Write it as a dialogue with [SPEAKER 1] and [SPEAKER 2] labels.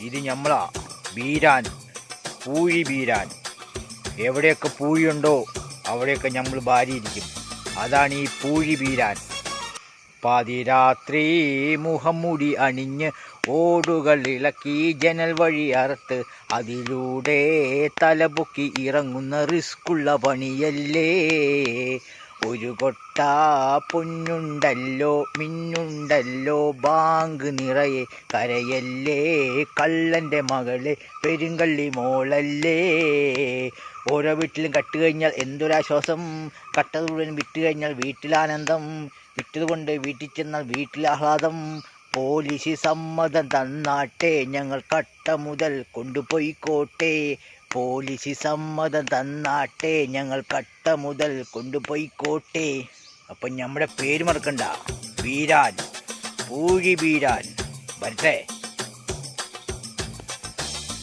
[SPEAKER 1] ഇത് ഞമ്മളാ. ബീരാൻ. പൂഴി ബീരാൻ. എവിടെയൊക്കെ പൂഴിയുണ്ടോ അവിടെയൊക്കെ നമ്മൾ ഭാര്യയിരിക്കും അതാണ് ഈ പൂഴി ബീരാൻ. പാതിരാത്രി മുഖംമുടി അണിഞ്ഞ് ഓടുകൾ ഇളക്കി ജനൽ വഴി അറുത്ത് അതിലൂടെ തലപൊക്കി ഇറങ്ങുന്ന റിസ്ക്കുള്ള പണിയല്ലേ? ഒരു കൊട്ട പൊന്നുണ്ടല്ലോ മിന്നുണ്ടല്ലോ ബാങ്ക് നിറയെ കരയല്ലേ കള്ളന്റെ മകളെ പെരുങ്കള്ളി മോളല്ലേ. ഓരോ വീട്ടിലും കട്ട് കഴിഞ്ഞാൽ എന്തൊരാശ്വാസം കട്ടത് മുഴുവൻ വിറ്റ് കഴിഞ്ഞാൽ വീട്ടിലാനന്ദം വിറ്റത് കൊണ്ട് വീട്ടിൽ ചെന്നാൽ വീട്ടിലാഹ്ലാദം. പോലീസ് സമ്മതം തന്നാട്ടെ ഞങ്ങൾ കട്ട മുതൽ കൊണ്ടുപോയിക്കോട്ടെ. പോലീസ് സമ്മതം തന്നാട്ടെ. ഞങ്ങൾ കട്ട മുതൽ കൊണ്ടുപോയിക്കോട്ടെ. അപ്പം നമ്മുടെ പേര് മറക്കണ്ട. വീരാൻ. പൂഴി വീരാൻ. വരട്ടെ.